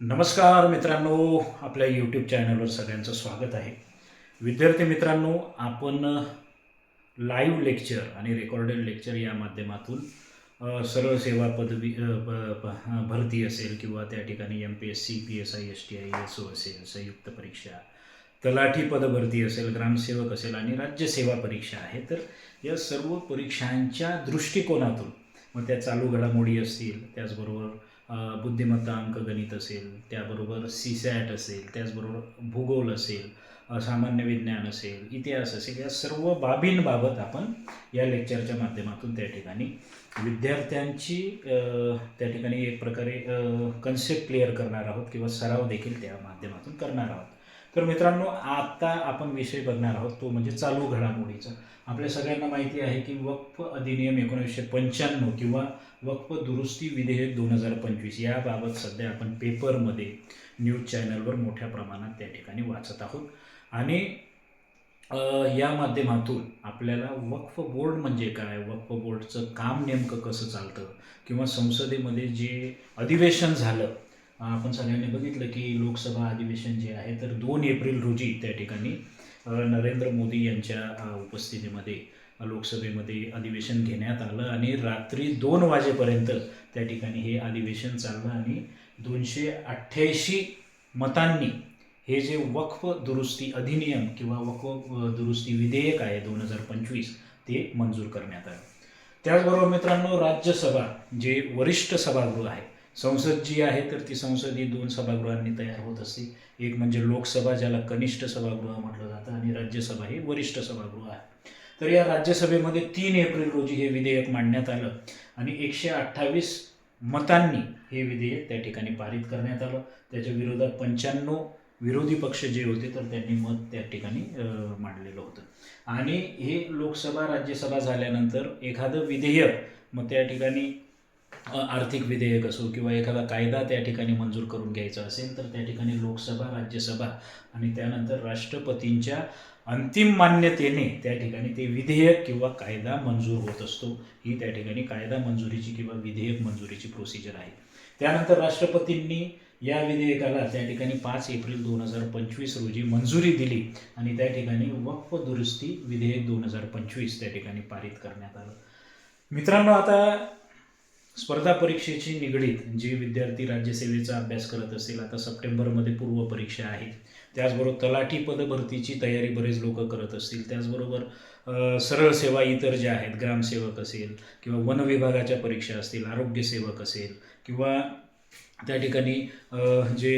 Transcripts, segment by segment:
नमस्कार मित्रांनो आपल्या यूट्यूब चॅनलवर सगळ्यांचं स्वागत आहे. विद्यार्थी मित्रांनो आपण लाईव्ह लेक्चर आणि रेकॉर्डेड लेक्चर या माध्यमातून सरळ सेवा पदवी प- भरती असेल किंवा त्या ठिकाणी M P S C P S I S T I S O असेल संयुक्त परीक्षा तलाठी पदभरती असेल ग्रामसेवक असेल आणि राज्यसेवा परीक्षा आहे. तर या सर्व परीक्षांच्या दृष्टिकोनातून मग त्या चालू घडामोडी असतील त्याचबरोबर बुद्धिमत्ता अंक गणित असेल त्याबरोबर सी सॅट असेल त्याचबरोबर भूगोल असेल सामान्य विज्ञान असेल इतिहास असेल या सर्व बाबींबाबत आपण या लेक्चरच्या माध्यमातून त्या ठिकाणी विद्यार्थ्यांची त्या ठिकाणी एक प्रकारे कन्सेप्ट क्लिअर करणार आहोत किंवा सराव देखील त्या माध्यमातून करणार आहोत. तर मित्रांनो आता आपण विषय बघणार आहोत तो म्हणजे चालू घडामोडीचा. आपल्या सगळ्यांना माहिती आहे की वक्फ अधिनियम एकोणीसशे पंच्याण्णव किंवा वक्फ दुरुस्ती विधेयक दोन हजार पंचवीस याबाबत सध्या आपण पेपरमध्ये न्यूज चॅनलवर मोठ्या प्रमाणात त्या ठिकाणी वाचत आहोत. आणि या माध्यमातून आपल्याला वक्फ बोर्ड म्हणजे काय? वक्फ बोर्डचं काम नेमकं कसं चालतं? किंवा संसदेमध्ये जे अधिवेशन झालं आपण सगळ्यांनी बघितलं की लोकसभा अधिवेशन जे आहे तर दोन एप्रिल रोजी त्या ठिकाणी नरेंद्र मोदी यांच्या उपस्थितीमध्ये लोकसभेमध्ये अधिवेशन घेण्यात आलं आणि रात्री दोन वाजेपर्यंत त्या ठिकाणी हे अधिवेशन चाललं आणि दोनशे अठ्ठ्याऐंशी मतांनी हे जे वक्फ दुरुस्ती अधिनियम किंवा वक्फ दुरुस्ती विधेयक आहे दोन हजार पंचवीस ते मंजूर करण्यात आलं. त्याचबरोबर मित्रांनो राज्यसभा जे वरिष्ठ सभागृह आहे संसद जी आहे तर ती संसद ही दोन सभागृहांनी तयार होत असते. एक म्हणजे लोकसभा ज्याला कनिष्ठ सभागृह म्हटलं जातं आणि राज्यसभा हे वरिष्ठ सभागृह आहे. तर या राज्यसभेमध्ये तीन एप्रिल रोजी हे विधेयक मांडण्यात आलं आणि एकशे अठ्ठावीस मतांनी हे विधेयक त्या ठिकाणी पारित करण्यात आलं. त्याच्या विरोधात पंच्याण्णव विरोधी पक्ष जे होते तर त्यांनी मत त्या ठिकाणी मांडलेलं होतं. आणि हे लोकसभा राज्यसभा झाल्यानंतर एखादं विधेयक मग त्या ठिकाणी आर्थिक विधेयक असो किंवा एखादा कायदा त्या ठिकाणी मंजूर करून घ्यायचा असेल तर त्या ठिकाणी लोकसभा राज्यसभा आणि त्यानंतर राष्ट्रपतींच्या अंतिम मान्यतेने त्या ठिकाणी ते विधेयक किंवा कायदा मंजूर होत असतो. ही त्या ठिकाणी कायदा मंजुरीची किंवा विधेयक मंजुरीची प्रोसिजर आहे. त्यानंतर राष्ट्रपतींनी या विधेयकाला त्या ठिकाणी पाच एप्रिल दोन हजार पंचवीस रोजी मंजुरी दिली आणि त्या ठिकाणी वक्फ दुरुस्ती विधेयक दोन हजार पंचवीस त्या ठिकाणी पारित करण्यात आलं. मित्रांनो आता स्पर्धा परीक्षेची निगडीत जे विद्यार्थी राज्यसेवेचा अभ्यास करत असेल आता सप्टेंबरमध्ये पूर्व परीक्षा आहे. त्याचबरोबर तलाठी पदभरतीची तयारी बरेच लोक करत असतील. त्याचबरोबर सरळ सेवा इतर ज्या आहेत ग्रामसेवक असेल किंवा वन विभागाच्या परीक्षा असतील आरोग्यसेवक असेल किंवा त्या ठिकाणी जे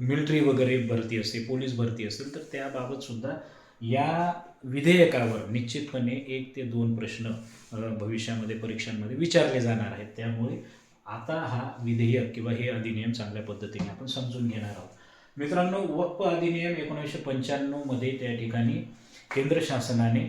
मिलिटरी वगैरे भरती असते पोलीस भरती असेल तर त्याबाबतसुद्धा या विधेयकावर निश्चितपणे एक ते दोन प्रश्न भविष्यामध्ये परीक्षांमध्ये विचारले जाणार आहेत. त्यामुळे आता हा विधेयक किंवा हे अधिनियम चांगल्या पद्धतीने आपण समजून घेणार आहोत. मित्रांनो वक्फ अधिनियम एकोणीसशे पंच्याण्णवमध्ये त्या ठिकाणी केंद्र शासनाने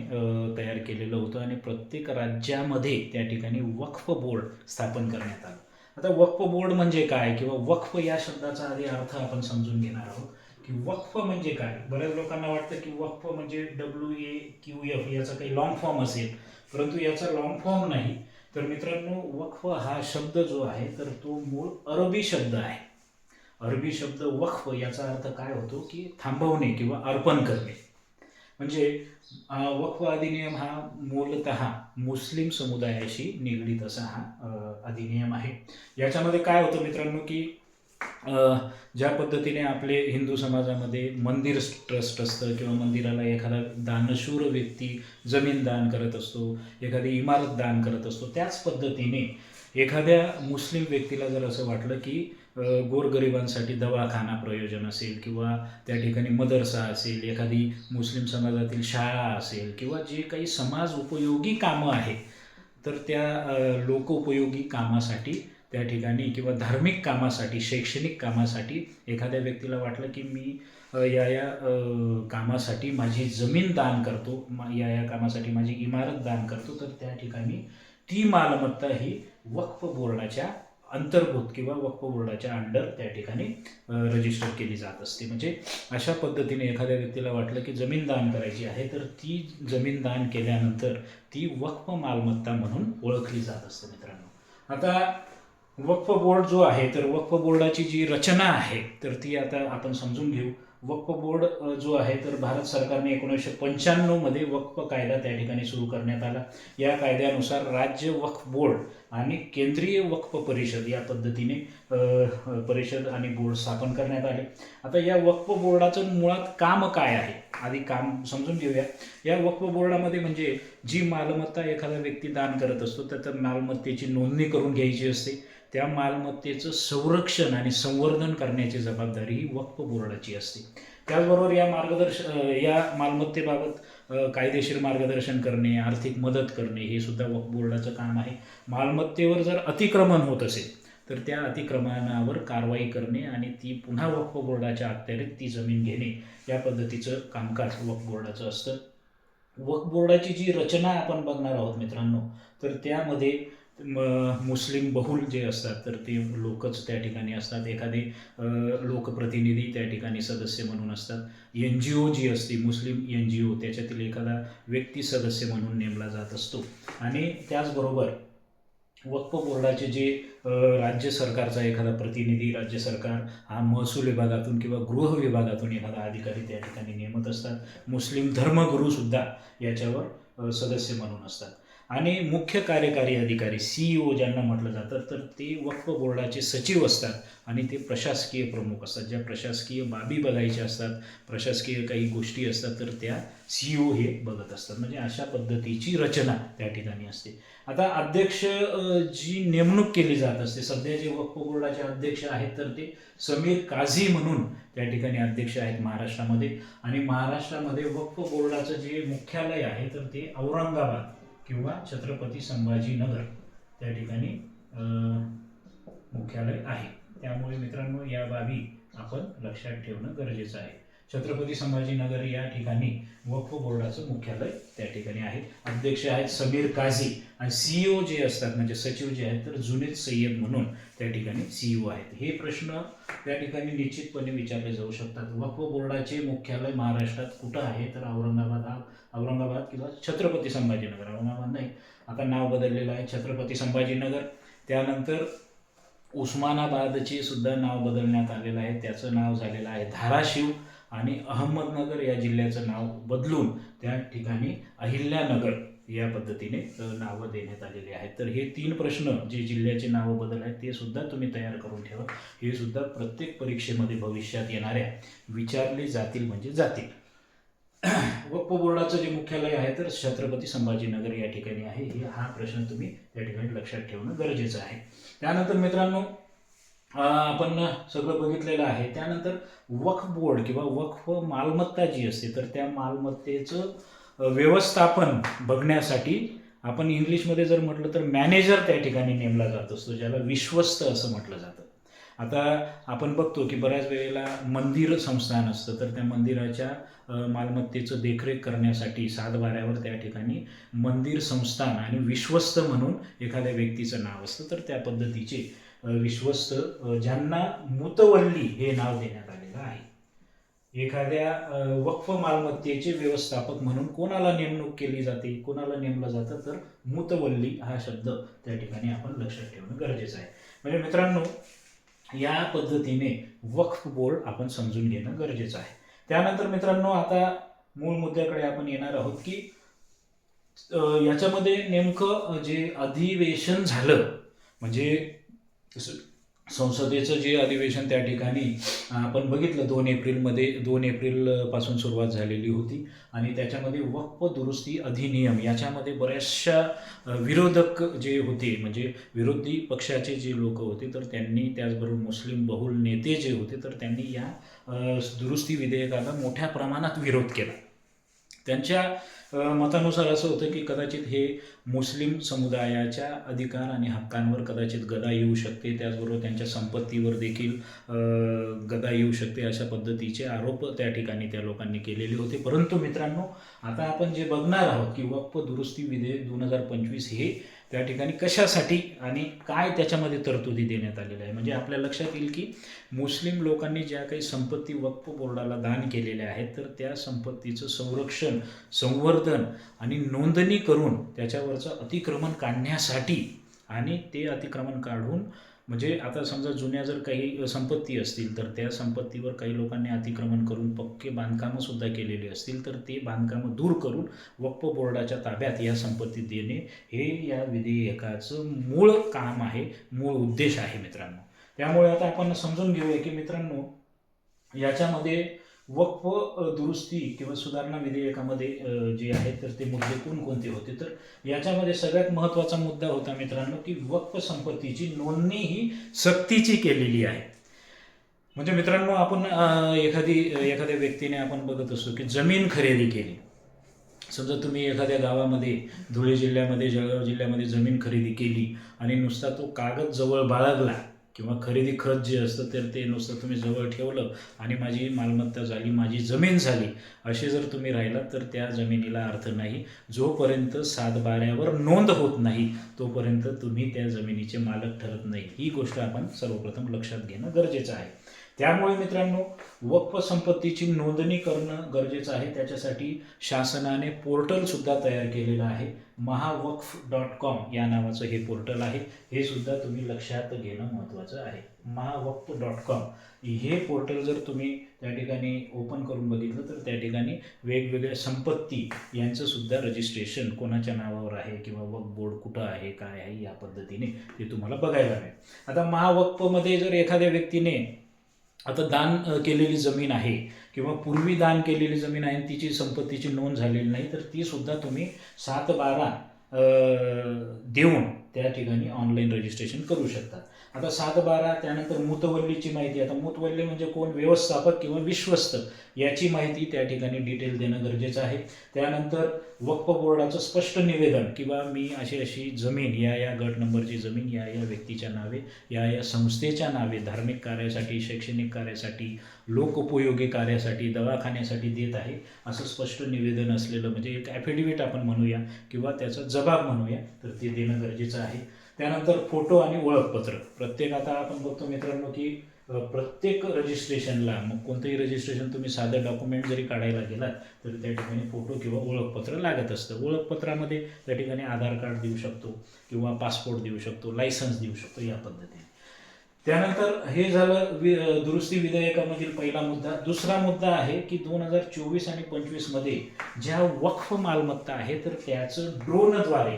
तयार केलेलं होतं आणि प्रत्येक राज्यामध्ये त्या ठिकाणी वक्फ बोर्ड स्थापन करण्यात आलं. आता वक्फ बोर्ड म्हणजे काय किंवा वक्फ या शब्दाचा आधी अर्थ आपण समजून घेणार आहोत. की वक्फ म्हणजे काय? बऱ्याच लोकांना वाटतं की वक्फ म्हणजे डब्ल्यू ए क्यू एफ याचा काही लॉंग फॉर्म असेल. परंतु याचा लॉंग फॉर्म नाही. तर मित्रांनो वक्फ हा शब्द जो आहे तर तो मूळ अरबी शब्द आहे. अरबी शब्द वक्फ याचा अर्थ काय होतो की थांबवणे किंवा अर्पण करणे. म्हणजे वक्फ अधिनियम हा मूलतः मुस्लिम समुदायाशी निगडीत असा हा अधिनियम आहे. याच्यामध्ये काय होतं मित्रांनो की ज्या पद्धतीने आपले हिंदू समाजामध्ये मंदिर ट्रस्ट असतं किंवा मंदिराला एखादा दानशूर व्यक्ती जमीन दान करत असतो एखादी इमारत दान करत असतो त्याच पद्धतीने एखाद्या मुस्लिम व्यक्तीला जर असं वाटलं की गोरगरिबांसाठी दवाखाना प्रयोजन असेल किंवा त्या ठिकाणी मदरसा असेल एखादी मुस्लिम समाजातील शाळा असेल किंवा जे काही समाज उपयोगी कामं आहेत तर त्या लोकोपयोगी कामासाठी त्या ठिकाणी किंवा धार्मिक कामासाठी शैक्षणिक कामासाठी एखाद्या व्यक्तीला वाटलं की मी या या कामासाठी माझी जमीन दान करतो मा- या या कामासाठी माझी इमारत दान करतो तर त्या ठिकाणी ती मालमत्ता ही वक्फ बोर्डाच्या अंतर्भूत किंवा वक्फ बोर्डाच्या अंडर त्या ठिकाणी रजिस्टर केली जात असते. म्हणजे अशा पद्धतीने एखाद्या व्यक्तीला वाटलं की जमीन दान करायची आहे तर ती जमीन दान केल्यानंतर ती वक्फ मालमत्ता म्हणून ओळखली जात असते मित्रांनो. आता वक्फ बोर्ड जो आहे तर वक्फ बोर्डाची जी रचना आहे तर ती आता आपण समजून घेऊ. वक्फ बोर्ड जो आहे तर भारत सरकारने एकोणीसशे पंच्याण्णवमध्ये वक्फ कायदा त्या ठिकाणी सुरू करण्यात आला. या कायद्यानुसार राज्य वक्फ बोर्ड आणि केंद्रीय वक्फ परिषद या पद्धतीने परिषद आणि बोर्ड स्थापन करण्यात आले. आता या वक्फ बोर्डाचं मुळात काम काय आहे? आधी काम समजून घेऊया. या वक्फ बोर्डामध्ये म्हणजे जी मालमत्ता एखादा व्यक्ती दान करत असतो तर मालमत्तेची नोंदणी करून घ्यायची असते. त्या मालमत्तेचं संरक्षण आणि संवर्धन करण्याची जबाबदारी ही वक्फ बोर्डाची असते. त्याचबरोबर या मार्गदर्श या मालमत्तेबाबत कायदेशीर मार्गदर्शन करणे आर्थिक मदत करणे हे सुद्धा वक्फ बोर्डाचं काम आहे. मालमत्तेवर जर अतिक्रमण होत असेल तर त्या अतिक्रमणावर कारवाई करणे आणि ती पुन्हा वक्फ बोर्डाच्या अखत्यारीत ती जमीन घेणे या पद्धतीचं कामकाज वक्फ बोर्डाचं असतं. वक्फ बोर्डाची जी रचना आपण बघणार आहोत मित्रांनो तर त्यामध्ये मुस्लिम बहुल जे असतात तर ते लोकच त्या ठिकाणी असतात. एखादे लोकप्रतिनिधी त्या ठिकाणी सदस्य म्हणून असतात. एन जी ओ जी असते मुस्लिम एन जी ओ त्याच्यातील एखादा व्यक्ती सदस्य म्हणून नेमला जात असतो. आणि त्याचबरोबर वक्फ बोर्डाचे जे राज्य सरकारचा एखादा प्रतिनिधी राज्य सरकार हा महसूल विभागातून किंवा गृह विभागातून एखादा अधिकारी त्या ठिकाणी नेमत असतात. मुस्लिम धर्मगुरूसुद्धा याच्यावर सदस्य म्हणून असतात. आणि मुख्य कार्यकारी अधिकारी सी ओ ज्यांना म्हटलं जातं तर ते वक्फ बोर्डाचे सचिव असतात आणि ते प्रशासकीय प्रमुख असतात. ज्या प्रशासकीय बाबी बघायच्या असतात प्रशासकीय काही गोष्टी असतात तर त्या सी ओ हे बघत असतात. म्हणजे अशा पद्धतीची रचना त्या ठिकाणी असते. आता अध्यक्ष जी नेमणूक केली जात असते सध्या जे वक्फ बोर्डाचे अध्यक्ष आहेत तर ते समीर काझी म्हणून त्या ठिकाणी अध्यक्ष आहेत महाराष्ट्रामध्ये. आणि महाराष्ट्रामध्ये वक्फ बोर्डाचं जे मुख्यालय आहे तर ते औरंगाबाद. किंवा छत्रपती संभाजीनगर त्या ठिकाणी मुख्यालय आहे. त्यामुळे मित्रांनो या बाबी आपण लक्षात ठेवणं गरजेचं आहे. छत्रपती संभाजीनगर या ठिकाणी वक्फ बोर्डाचं मुख्यालय त्या ठिकाणी आहे. अध्यक्ष आहेत समीर काझी आणि सीईओ जे असतात म्हणजे सचिव जे आहेत तर जुनेद सय्यद म्हणून त्या ठिकाणी सीईओ आहेत. हे प्रश्न त्या ठिकाणी निश्चितपणे विचारले जाऊ शकतात. वक्फ बोर्डाचे मुख्यालय महाराष्ट्रात कुठं आहे? तर औरंगाबाद हा औरंगाबाद किंवा छत्रपती संभाजीनगर. औरंगाबाद नाही. आता नाव बदललेलं आहे छत्रपती संभाजीनगर. त्यानंतर उस्मानाबादचे सुद्धा नाव बदलण्यात आलेलं आहे. त्याचं नाव झालेलं आहे धाराशिव आणि अहमदनगर या जिल्ह्याचं नाव बदलून त्या ठिकाणी अहिल्यानगर या पद्धतीने नावं देण्यात आलेली आहेत. तर हे तीन प्रश्न जे जिल्ह्याचे नावं बदल आहेत ते सुद्धा तुम्ही तयार करून ठेवा. हे सुद्धा प्रत्येक परीक्षेमध्ये भविष्यात येणाऱ्या विचारले जातील म्हणजे जातील. वक्फ बोर्डाचं जे मुख्यालय आहे तर छत्रपती संभाजीनगर या ठिकाणी आहे. हे हा प्रश्न तुम्ही त्या ठिकाणी लक्षात ठेवणं गरजेचं आहे. त्यानंतर मित्रांनो आपण सगळं बघितलेलं आहे. त्यानंतर वक्फ बोर्ड किंवा वक्फ मालमत्ता जी असते तर त्या मालमत्तेचं व्यवस्थापन बघण्यासाठी आपण इंग्लिशमध्ये जर म्हटलं तर मॅनेजर त्या ठिकाणी नेमला जात असतो ज्याला विश्वस्त असं म्हटलं जातं. आता आपण बघतो की बऱ्याच वेळेला मंदिर संस्थान असतं तर त्या मंदिराच्या मालमत्तेचं देखरेख करण्यासाठी सातबाऱ्यावर त्या ठिकाणी मंदिर संस्थान आणि विश्वस्त म्हणून एखाद्या व्यक्तीचं नाव असतं तर त्या पद्धतीचे विश्वस्त ज्यांना मुतवल्ली हे नाव देण्यात आलेलं आहे. एखाद्या वक्फ मालमत्तेचे व्यवस्थापक म्हणून कोणाला नेमणूक केली जाते कोणाला नेमलं जातं तर मुतवल्ली हा शब्द त्या ठिकाणी आपण लक्षात ठेवणं गरजेचं आहे. म्हणजे मित्रांनो या पद्धतीने वक्फ बोर्ड आपण समजून घेणं गरजेचं आहे. त्यानंतर मित्रांनो आता मूळ मुद्द्याकडे आपण येणार आहोत की याच्यामध्ये नेमकं जे अधिवेशन झालं म्हणजे संसदेचं जे अधिवेशन त्या ठिकाणी आपण बघितलं दोन एप्रिलमध्ये दोन एप्रिलपासून सुरुवात झालेली होती. आणि त्याच्यामध्ये वक्फ दुरुस्ती अधिनियम याच्यामध्ये बऱ्याचशा विरोधक जे होते म्हणजे विरोधी पक्षाचे जे लोक होते तर त्यांनी त्याचबरोबर मुस्लिम बहुल नेते जे होते तर त्यांनी या दुरुस्ती विधेयकाला मोठ्या प्रमाणात विरोध केला. त्यांच्या मतानुसार असं होतं की कदाचित हे मुस्लिम समुदायाच्या अधिकार आणि हक्कांवर कदाचित गदा येऊ शकते. त्याचबरोबर त्यांच्या संपत्तीवर देखील गदा येऊ शकते अशा पद्धतीचे आरोप त्या ठिकाणी त्या लोकांनी केलेले होते. परंतु मित्रांनो आता आपण जे बघणार आहोत की वक्फ दुरुस्ती विधेयक दोन हजार पंचवीस हे त्या ठिकाणी कशासाठी आणि काय त्याच्यामध्ये तरतुदी देण्यात आलेल्या आहे म्हणजे आपल्या लक्षात येईल की मुस्लिम लोकांनी ज्या काही संपत्ती वक्फ बोर्डाला दान केलेल्या आहेत तर त्या संपत्तीचं संरक्षण संवर्धन आणि नोंदणी करून त्याच्यावरचं अतिक्रमण काढण्यासाठी आणि ते अतिक्रमण काढून म्हणजे आता समजा जुन्या जर काही संपत्ती असतील तर त्या संपत्तीवर काही लोकांनी अतिक्रमण करून पक्के बांधकामंसुद्धा केलेली असतील तर ते बांधकामं दूर करून वक्फ बोर्डाच्या ताब्यात या संपत्ती देणे हे या विधेयकाचं मूळ काम आहे मूळ उद्देश आहे मित्रांनो. त्यामुळे आता आपण समजून घेऊया की मित्रांनो याच्यामध्ये वक्फ दुरुस्ती किंवा सुधारणा विधेयकामध्ये जे आहेत तर ते मुद्दे कोणकोणते होते? तर याच्यामध्ये सगळ्यात महत्त्वाचा मुद्दा होता मित्रांनो की वक्फ संपत्तीची नोंदणी ही सक्तीची केलेली आहे. म्हणजे मित्रांनो आपण एखादी एखाद्या व्यक्तीने आपण बघत असतो की जमीन खरेदी केली. समजा तुम्ही एखाद्या गावामध्ये धुळे जिल्ह्यामध्ये जळगाव जिल्ह्यामध्ये जमीन खरेदी केली आणि नुसता तो कागद जवळ बाळगला किंवा खरेदी खत जे असतं तर ते नुसतं तुम्ही जवळ ठेवलं आणि माझी मालमत्ता झाली माझी जमीन झाली असे जर तुम्ही राहिलात तर त्या जमिनीला अर्थ नाही. जोपर्यंत सातबाऱ्यावर नोंद होत नाही तोपर्यंत तुम्ही त्या जमिनीचे मालक ठरत नाही. ही गोष्ट आपण सर्वप्रथम लक्षात घेणं गरजेचं आहे. त्यामुळे मित्रांनो वक्फ संपत्तीची नोंदणी करणं गरजेचं आहे. त्याच्यासाठी शासनाने पोर्टल सुद्धा तयार केलेलं आहे. महावक्फ डॉट कॉम या नावाचं हे पोर्टल आहे. हे सुद्धा तुम्ही लक्षात घेणं महत्त्वाचं आहे. Mahawakf dot com. हे पोर्टल जर तुम्ही त्या ठिकाणी ओपन करून बघितलं तर त्या ठिकाणी वेगवेगळ्या संपत्ती यांचं सुद्धा रजिस्ट्रेशन कोणाच्या नावावर आहे किंवा वक्फ बोर्ड कुठं आहे काय आहे या पद्धतीने ते तुम्हाला बघायला मिळेल. आता महावक्फमध्ये जर एखाद्या व्यक्तीने आता दान केलेली जमीन आहे किंवा पूर्वी दान केलेली जमीन आहे आणि तिची संपत्तीची नोंद झालेली नाही तर ती सुद्धा तुम्ही सात बारा देऊन त्या ठिकाणी ऑनलाईन रजिस्ट्रेशन करू शकता. आता सातबारा त्यानंतर मुतवल्लीची माहिती. आता मुतवल्ली म्हणजे कोण? व्यवस्थापक किंवा विश्वस्त याची माहिती त्या ठिकाणी डिटेल देणं गरजेचं आहे. त्यानंतर वक्फ बोर्डाचं स्पष्ट निवेदन किंवा मी अशी अशी जमीन या या गट नंबरची जमीन या या व्यक्तीच्या नावे या या संस्थेच्या नावे धार्मिक कार्यासाठी शैक्षणिक कार्यासाठी लोकोपयोगी कार्यासाठी दवाखान्यासाठी देत आहे. असं स्पष्ट निवेदन असलेलं म्हणजे एक ॲफिडेव्हिट आपण म्हणूया किंवा त्याचा जबाब म्हणूया तर ते देणं गरजेचं आहे. त्यानंतर फोटो आणि ओळखपत्र. प्रत्येक आता आपण बघतो मित्रांनो की प्रत्येक रजिस्ट्रेशनला मग कोणतंही रजिस्ट्रेशन तुम्ही साधं डॉक्युमेंट जरी काढायला गेलात तर त्या ठिकाणी फोटो किंवा ओळखपत्र लागत असतं. ओळखपत्रामध्ये त्या ठिकाणी आधार कार्ड देऊ शकतो किंवा पासपोर्ट देऊ शकतो लायसन्स देऊ शकतो या पद्धतीने. त्यानंतर हे झालं वि दुरुस्ती विधेयकामधील पहिला मुद्दा. दुसरा मुद्दा आहे की दोन हजार चोवीस आणि पंचवीसमध्ये ज्या वक्फ मालमत्ता आहे तर त्याचं ड्रोनद्वारे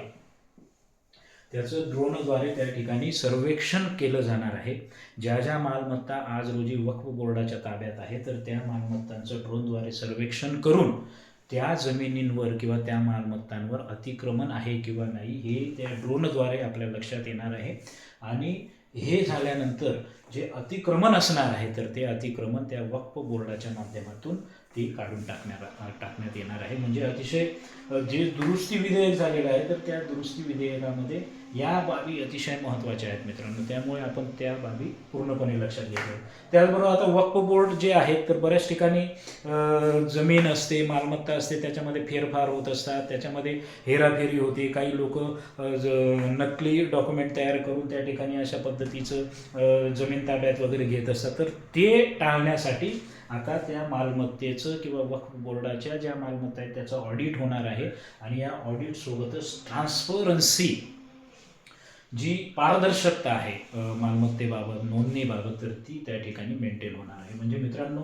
त्याचं ड्रोनद्वारे त्या ठिकाणी सर्वेक्षण केलं जाणार आहे. ज्या ज्या मालमत्ता आज रोजी वक्फ बोर्डाच्या ताब्यात आहे तर त्या मालमत्तांचं ड्रोनद्वारे सर्वेक्षण करून त्या जमिनींवर किंवा त्या मालमत्तांवर अतिक्रमण आहे किंवा नाही हे त्या ड्रोनद्वारे आपल्या लक्षात येणार आहे. आणि हे झाल्यानंतर जे अतिक्रमण असणार आहे तर ते अतिक्रमण त्या वक्फ बोर्डाच्या माध्यमातून ते काढून टाकण्यात टाकण्यात येणार आहे. म्हणजे अतिशय जे दुरुस्ती विधेयक झालेलं आहे तर त्या दुरुस्ती विधेयकामध्ये या बाबी अतिशय महत्त्वाच्या आहेत मित्रांनो. त्यामुळे आपण त्या बाबी पूर्णपणे लक्षात घेतो त्याचबरोबर आता वक्फ बोर्ड जे आहेत तर बऱ्याच ठिकाणी जमीन असते मालमत्ता असते त्याच्यामध्ये फेरफार होत असतात त्याच्यामध्ये हेराफेरी होते. काही लोक नकली डॉक्युमेंट तयार करून त्या ठिकाणी अशा पद्धतीचं जमीन ताब्यात वगैरे घेत असतात तर ते टाळण्यासाठी आता त्या मालमत्तेचं किंवा वक्फ बोर्डाच्या ज्या मालमत्ता आहेत त्याचं ऑडिट होणार आहे. आणि या ऑडिटसोबतच ट्रान्सपरन्सी जी पारदर्शकता आहे मालमत्तेबाबत नोंदणीबाबत तर ती त्या ठिकाणी मेंटेन होणार आहे. म्हणजे मित्रांनो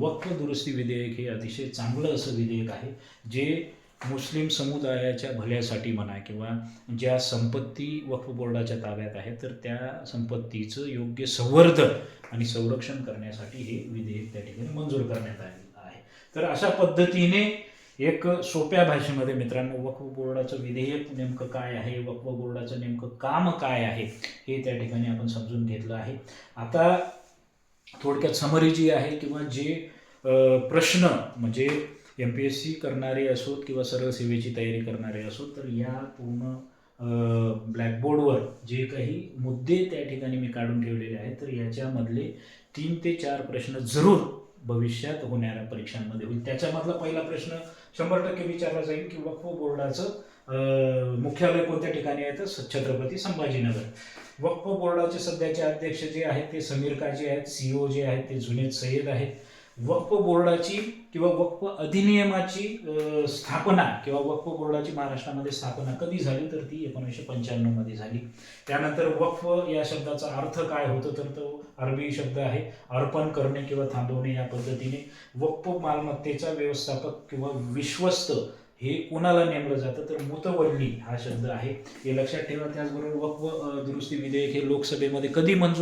वक्फ दुरुस्ती विधेयक हे अतिशय चांगलं असं विधेयक आहे जे मुस्लिम समुदायाच्या भल्यासाठी म्हणा किंवा ज्या संपत्ती वक्फ बोर्डाच्या ताब्यात आहे तर त्या संपत्तीचं योग्य संवर्धन आणि संरक्षण करण्यासाठी हे विधेयक त्या ठिकाणी मंजूर करण्यात आलेलं आहे. तर अशा पद्धतीने एक सोप्या भाषेमध्ये मित्रांनो वक्फ बोर्डाचं विधेयक नेमकं काय आहे वक्फ बोर्डाचं नेमकं काम काय आहे हे त्या ठिकाणी आपण समजून घेतलं आहे. आता थोडक्यात समरी जी आहे किंवा जे प्रश्न म्हणजे एम पी एस सी करणारे असोत किंवा सरळ सेवेची तयारी करणारे असोत तर या पूर्ण ब्लॅकबोर्डवर जे काही मुद्दे त्या ठिकाणी मी काढून ठेवलेले आहेत तर याच्यामधले तीन ते चार प्रश्न जरूर भविष्यात होणाऱ्या परीक्षांमध्ये होईल. त्याच्यामधला पहिला प्रश्न शंभर टक्के विचारला जाईल की वक्फ बोर्डाचं मुख्यालय कोणत्या ठिकाणी आहे तर छत्रपती संभाजीनगर. वक्फ बोर्डाचे सध्याचे अध्यक्ष जे आहेत ते समीर काजी आहेत सीओ जे आहेत ते जुनेद सय्यद आहेत. वक्फ बोर्डाची किंवा वक्फ अधिनियमाची स्थापना किंवा वक्फ बोर्डाची महाराष्ट्रामध्ये स्थापना कधी झाली? तर ती एकोणीसशे पंच्याण्णवमध्ये झाली. त्यानंतर वक्फ या शब्दाचा अर्थ काय होतो? तर तो अरबी शब्द आहे. अर्पण करणे किंवा थांबवणे या पद्धतीने वक्फ मालमत्तेचा व्यवस्थापक किंवा विश्वस्त हे कोणाला नेमलं जातं? तर मुतवडणी हा शब्द आहे. हे लक्षात ठेवा. त्याचबरोबर वक्फ दुरुस्ती विधेयक हे लोकसभेमध्ये कधी मंजूर